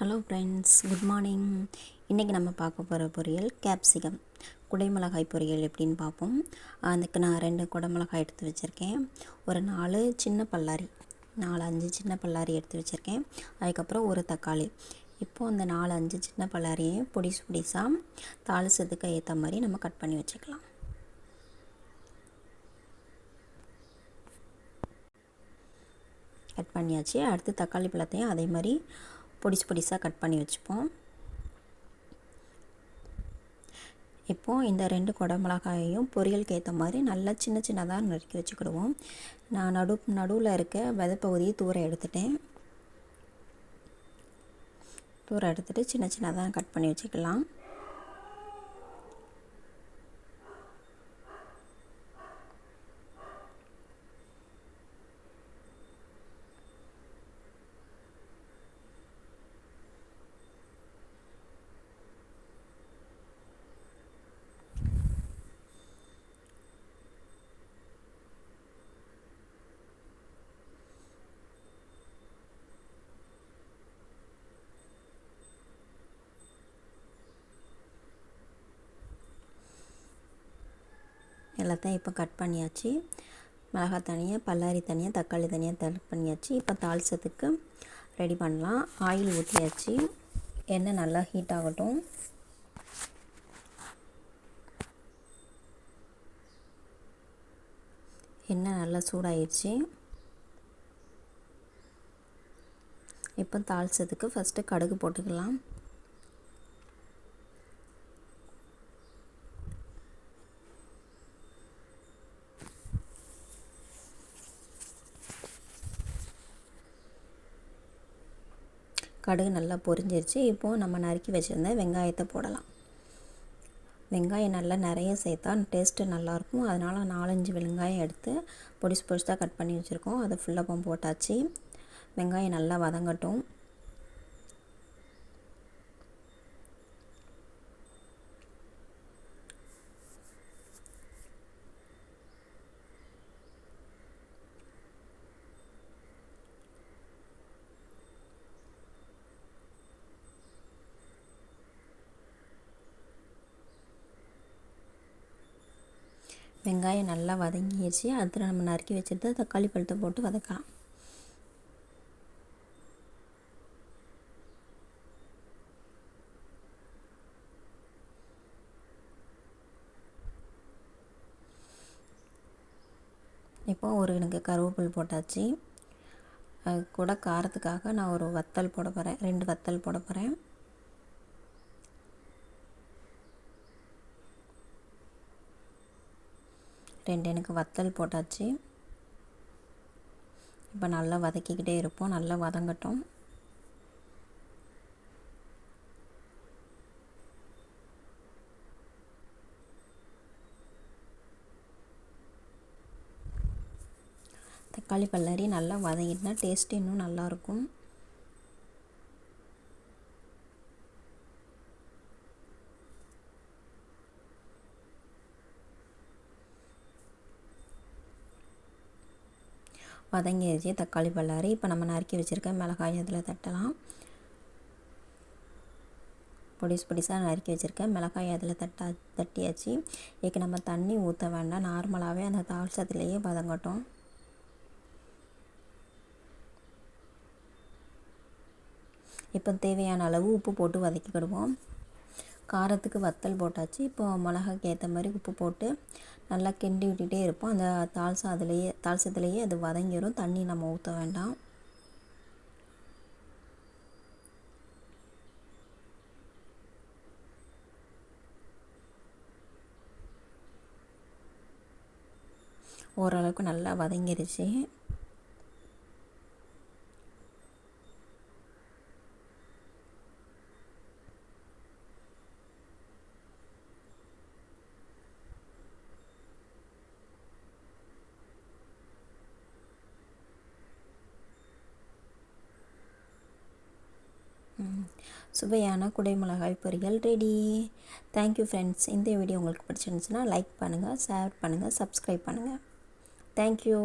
Hello friends good morning இன்றைக்கி நம்ம பார்க்க போகிற பொரியல் கேப்சிகம் குடைமிளகாய் பொரியல் எப்படின்னு பார்ப்போம். அதுக்கு நான் ரெண்டு குடமிளகாய் எடுத்து வச்சுருக்கேன். ஒரு நாலு சின்ன பல்லாரி நாலு அஞ்சு சின்ன பல்லாரி எடுத்து வச்சுருக்கேன். அதுக்கப்புறம் ஒரு தக்காளி. இப்போது அந்த நாலு அஞ்சு சின்ன பல்லாரியை பொடிசு பொடிசாக தாளிசத்துக்கு ஏற்ற மாதிரி நம்ம கட் பண்ணி வச்சுக்கலாம். கட் பண்ணியாச்சு. அடுத்து தக்காளி பழத்தையும் அதே மாதிரி பொடிசு பொடிசாக கட் பண்ணி வச்சுப்போம். இப்போது இந்த ரெண்டு குடமிளகாயையும் பொரியலுக்கு ஏற்ற மாதிரி நல்லா சின்ன சின்னதாக நறுக்கி வச்சுக்கிடுவோம். நான் நடு நடுவில் இருக்க விதப்பகுதியை தூர எடுத்துட்டேன். தூரம் எடுத்துகிட்டு சின்ன சின்னதாக கட் பண்ணி வச்சுக்கலாம். எல்லாத்தையும் இப்போ கட் பண்ணியாச்சு. மிளகாய் தனியாக பல்லாரி தனியாக தக்காளி தனியாக கட் பண்ணியாச்சு. இப்போ தாளிசத்துக்கு ரெடி பண்ணலாம். ஆயில் ஊற்றியாச்சு எண்ணெய் நல்லா ஹீட் ஆகட்டும். எண்ணெய் நல்லா சூடாயிடுச்சு இப்போ தாளிச்சதுக்கு ஃபஸ்ட்டு கடுகு போட்டுக்கலாம். கடுகு நல்லா பொரிஞ்சிருச்சு. இப்போது நம்ம நறுக்கி வச்சுருந்த வெங்காயத்தை போடலாம். வெங்காயம் நல்லா நிறைய சேர்த்தா டேஸ்ட்டு நல்லாயிருக்கும். அதனால் நாலஞ்சு வெங்காயம் எடுத்து பொடிசு பொடிசாக கட் பண்ணி வச்சுருக்கோம். அதை ஃபுல்லாக போட்டாச்சு. வெங்காயம் நல்லா வதங்கட்டும். வெங்காயம் நல்லா வதங்கிடுச்சு அதில் நம்ம நறுக்கி வச்சுட்டு தக்காளி பழத்தை போட்டு வதக்கலாம். இப்போ ஒரு எனக்கு கருவேப்பில் போட்டாச்சு. அது கூட காரத்துக்காக நான் ஒரு வத்தல் போட போகிறேன் ரெண்டு வத்தல் போட போகிறேன் ரெண்டு எனக்கு வத்தல் போட்டாச்சு. இப்போ நல்லா வதக்கிக்கிட்டே இருப்போம். நல்லா வதங்கட்டும். தக்காளி பல்லாரி நல்லா வதங்கிட்டுனா டேஸ்ட்டு இன்னும் நல்லாயிருக்கும் வதங்கிடுச்சு தக்காளி பல்லாரி இப்போ நம்ம நறுக்கி வச்சுருக்க மிளகாய் அதில் தட்டலாம். பொடிசு பொடிசாக நறுக்கி வச்சுருக்கேன் மிளகாய் அதில் தட்டா தட்டியாச்சு. இதுக்கு நம்ம தண்ணி ஊற்ற வேண்டாம். நார்மலாகவே அந்த தாள்சத்துலேயே வதங்கட்டும். இப்போ தேவையான அளவு உப்பு போட்டு வதக்கிக்கிடுவோம். காரத்துக்கு வத்தல் போட்டாச்சு. இப்போ மிளகாக்கு ஏற்ற மாதிரி உப்பு போட்டு நல்லா கிண்டி விட்டுகிட்டே இருப்போம். அந்த தால்சா அதுலேயே தால்சத்துலேயே அது வதங்கிடும் தண்ணி நம்ம ஊற்ற வேண்டாம். ஓரளவுக்கு நல்லா வதங்கிருச்சு. சுவையான குடைமிளகாய் பொரியல் ரெடி தேங்க்யூ ஃப்ரெண்ட்ஸ் இந்த வீடியோ உங்களுக்கு பிடிச்சிருந்துச்சுன்னா லைக் பண்ணுங்கள் ஷேர் பண்ணுங்கள் சப்ஸ்கிரைப் பண்ணுங்கள் தேங்க்யூ